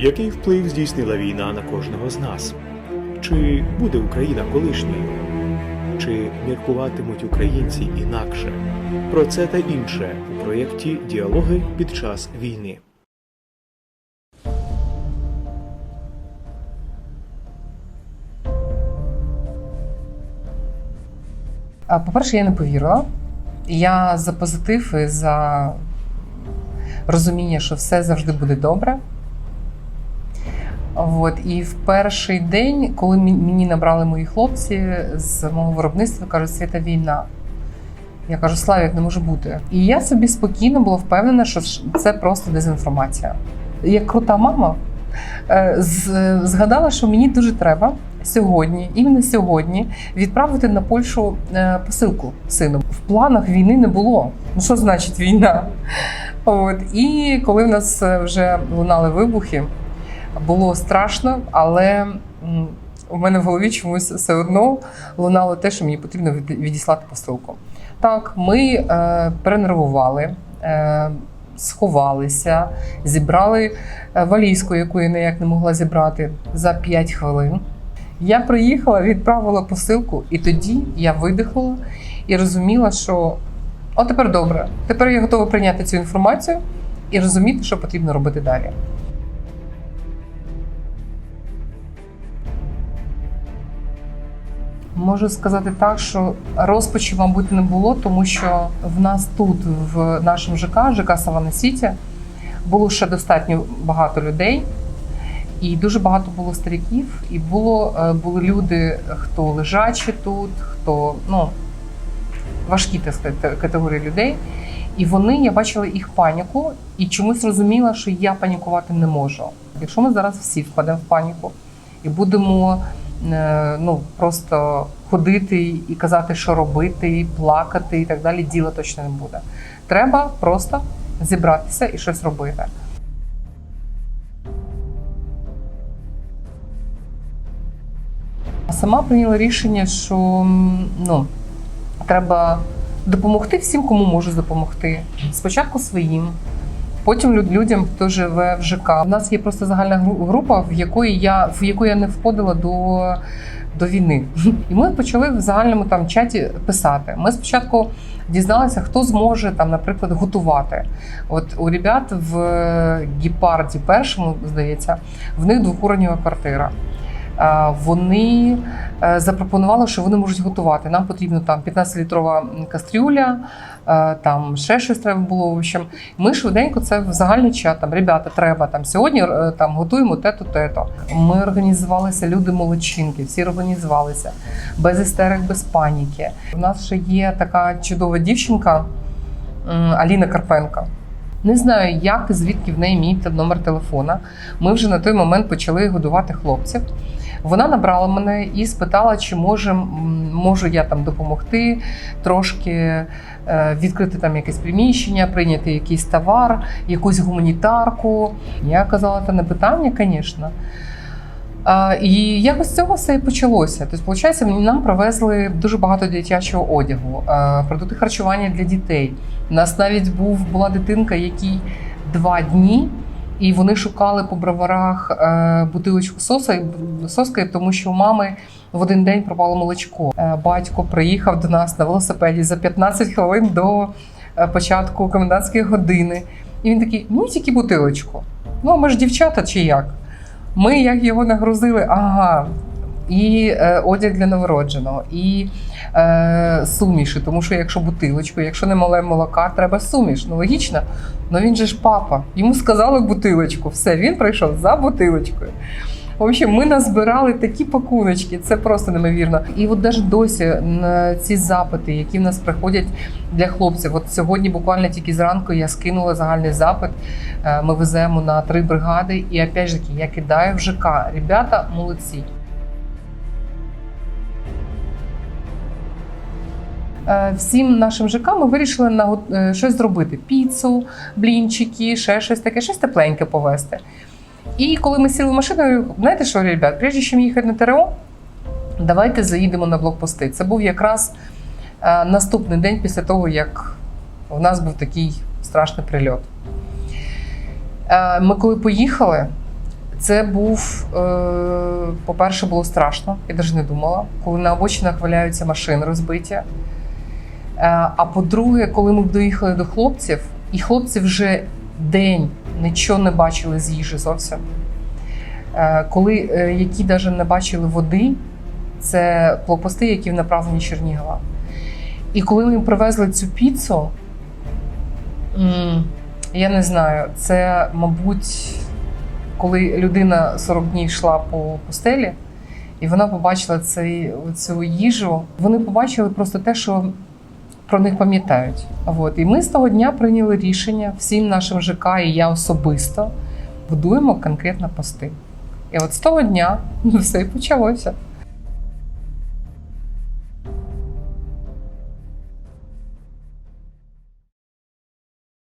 Який вплив здійснила війна на кожного з нас? Чи буде Україна колишньою? Чи міркуватимуть українці інакше? Про це та інше у проєкті Діалоги під час війни. По-перше, я не повірила. Я за позитив і за розуміння, що все завжди буде добре. От. І в перший день, коли мені набрали мої хлопці з мого виробництва, кажуть, свята війна. Я кажу, Славік, не може бути. І я собі спокійно була впевнена, що це просто дезінформація. Як крута мама, е, згадала, що мені дуже треба сьогодні, іменно сьогодні, відправити на Польщу е, посилку сину. В планах війни не було. Ну що значить війна? От і коли в нас е, вже лунали вибухи, було страшно, але у мене в голові чомусь все одно лунало те, що мені потрібно від- відіслати посилку. Так, ми е, перенервували. Е, Сховалися, зібрали е, валізку, яку я ніяк не могла зібрати за 5 хвилин. Я приїхала, відправила посилку, і тоді я видихнула і розуміла, що о, тепер добре. Тепер я готова прийняти цю інформацію і розуміти, що потрібно робити далі. Можу сказати так, що розпачі, мабуть, не було, тому що в нас тут, в нашому ЖК, ЖК Савана Сіті, було ще достатньо багато людей, і дуже багато було стариків, і було, е, були люди, хто лежачі тут, хто ну, важкі так сказати, категорії людей. І вони, я бачила їх паніку, і чомусь розуміла, що я панікувати не можу. Якщо ми зараз всі впадемо в паніку і будемо ну, просто ходити і казати, що робити, і плакати і так далі, діла точно не буде. Треба просто зібратися і щось робити. Сама прийняла рішення, що ну, треба допомогти всім, кому можу допомогти. Спочатку своїм, потім люд- людям, хто живе в ЖК. У нас є просто загальна гру- група, в якої я в яку я не входила до. До війни, і ми почали в загальному там чаті писати. Ми спочатку дізналися, хто зможе там, наприклад, готувати. От у ребят в Гіпарді першому, здається, в них двохуровнева квартира. Вони е, запропонували, що вони можуть готувати. Нам потрібно там 15-літрова кастрюля, е, там ще щось треба було. В общем, ми швиденько це в загальний чат. Там ребята, треба там сьогодні е, там готуємо те-то, те-то. Ми організувалися, люди молодчинки, всі організувалися без істерик, без паніки. У нас ще є така чудова дівчинка Аліна Карпенко. Не знаю, як і звідки в неї мій номер телефона. Ми вже на той момент почали годувати хлопців. Вона набрала мене і спитала, чи може, можу я там допомогти трошки е, відкрити там якесь приміщення, прийняти якийсь товар, якусь гуманітарку. Я казала, це не питання, звісно. І якось з цього все і почалося. Тобто, виходить, нам привезли дуже багато дитячого одягу, продукти харчування для дітей. У нас навіть був була дитинка, якій два дні, і вони шукали по броварах е, бутилочку соса, соски, тому що у мами в один день пропало молочко. Е, Батько приїхав до нас на велосипеді за 15 хвилин до е, початку комендантської години. І він такий: ну тільки бутилочку. Ну, а ми ж дівчата чи як? Ми як його нагрузили, ага. І е, одяг для новородженого, і е, суміші, тому що якщо бутилочку, якщо немає молока, треба суміш. Ну логічно. Ну він же ж папа. Йому сказали бутилочку. Все, він прийшов за бутилочкою. В общем, ми назбирали такі пакуночки, це просто неймовірно. І от навіть досі на ці запити, які в нас приходять для хлопців. От сьогодні, буквально тільки зранку, я скинула загальний запит. Е, Ми веземо на три бригади, і опять же я кидаю в ЖК. Ребята молодці. Всім нашим ЖК ми вирішили на е, щось зробити: піцу, блінчики, ще щось таке, щось тепленьке повезти. І коли ми сіли в машину, знаєте що, ребят, прежде чим їхати на ТРО, давайте заїдемо на блокпости. Це був якраз е, наступний день після того, як у нас був такий страшний прильот. Е, Ми коли поїхали, Це був, е, по-перше, було страшно, я навіть не думала, коли на обочинах валяються машини розбиті. Е, а по-друге, коли ми доїхали до хлопців, і хлопці вже день нічого не бачили з їжі зовсім. Е, коли е, які навіть не бачили води, це блокпости, які в направлені Чернігова. І коли ми привезли цю піцу, я не знаю, це, мабуть, коли людина 40 днів йшла по пустелі, і вона побачила цей, цю їжу, вони побачили просто те, що про них пам'ятають. От. І ми з того дня прийняли рішення всім нашим ЖК, і я особисто будуємо конкретно пости. І от з того дня все і почалося.